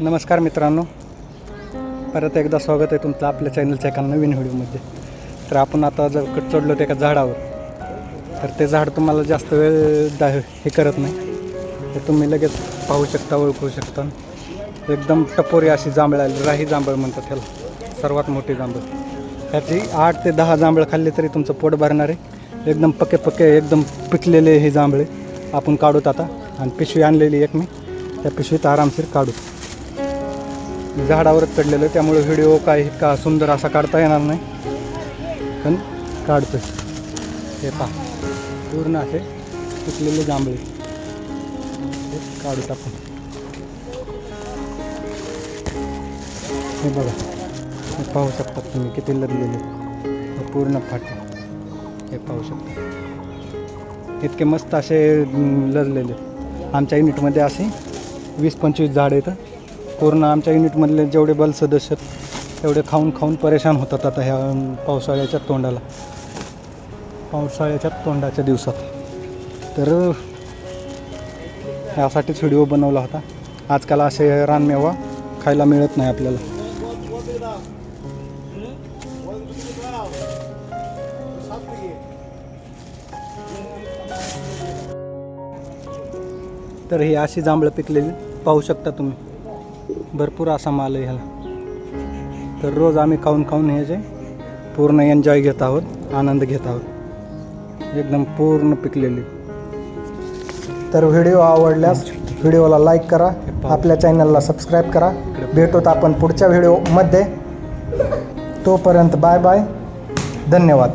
नमस्कार मित्रांनो. परत एकदा स्वागत आहे तुमचं आपल्या चॅनलच्या एका नवीन व्हिडिओमध्ये. तर आपण आता जर कट चढलो एका झाडावर. तर ते झाड तुम्हाला जास्त वेळ दा हे करत नाही. तर तुम्ही लगेच पाहू शकता ओळखू शकता. एकदम टपोरी अशी जांभळ आली राही जांभळ म्हणतात त्याला सर्वात मोठी जांभळ. ह्याची आठ ते दहा जांभळं खाल्ली तरी तुमचं पोट भरणार आहे. एकदम पके पके एकदम पिकलेले हे जांभळे आपण काढूत आता. आणि पिशवी आणलेली एक मी. त्या पिशवीत आरामशीर काढू. झाडावरच चढलेलं आहे, त्यामुळे व्हिडिओ काय इतका सुंदर असा काढता येणार नाही. पण काढतोय. हे पहा पूर्ण असे पिकलेले जांभळे. काढू टाकून हे बघा हे पाहू शकता तुम्ही किती लदलेले. हे पूर्ण फाटे. हे पाहू शकता. इतके मस्त असे अं, लदलेले. आमच्या युनिटमध्ये असे वीस पंचवीस झाड येतं पूर्ण आमच्या युनिटमधले जेवढे बल सदस्य तेवढे खाऊन खाऊन परेशान होतात आता ह्या पावसाळ्याच्या तोंडाला. पावसाळ्याच्या तोंडाच्या दिवसात. तर यासाठीच व्हिडिओ बनवला होता. आजकाल असे रानमेवा खायला मिळत नाही आपल्याला. तर ही अशी जांभळं पिकलेली पाहू शकता तुम्ही. भरपूर असा माल आहे ह्याला. तर रोज आम्ही खाऊन खाऊन हे जे पूर्ण एन्जॉय घेत आहोत आनंद घेत आहोत. एकदम पूर्ण पिकलेली. तर व्हिडिओ आवडल्यास व्हिडिओला लाईक करा आपल्या चॅनलला सबस्क्राईब करा. भेटूत आपण पुढच्या व्हिडिओमध्ये तोपर्यंत बाय बाय धन्यवाद.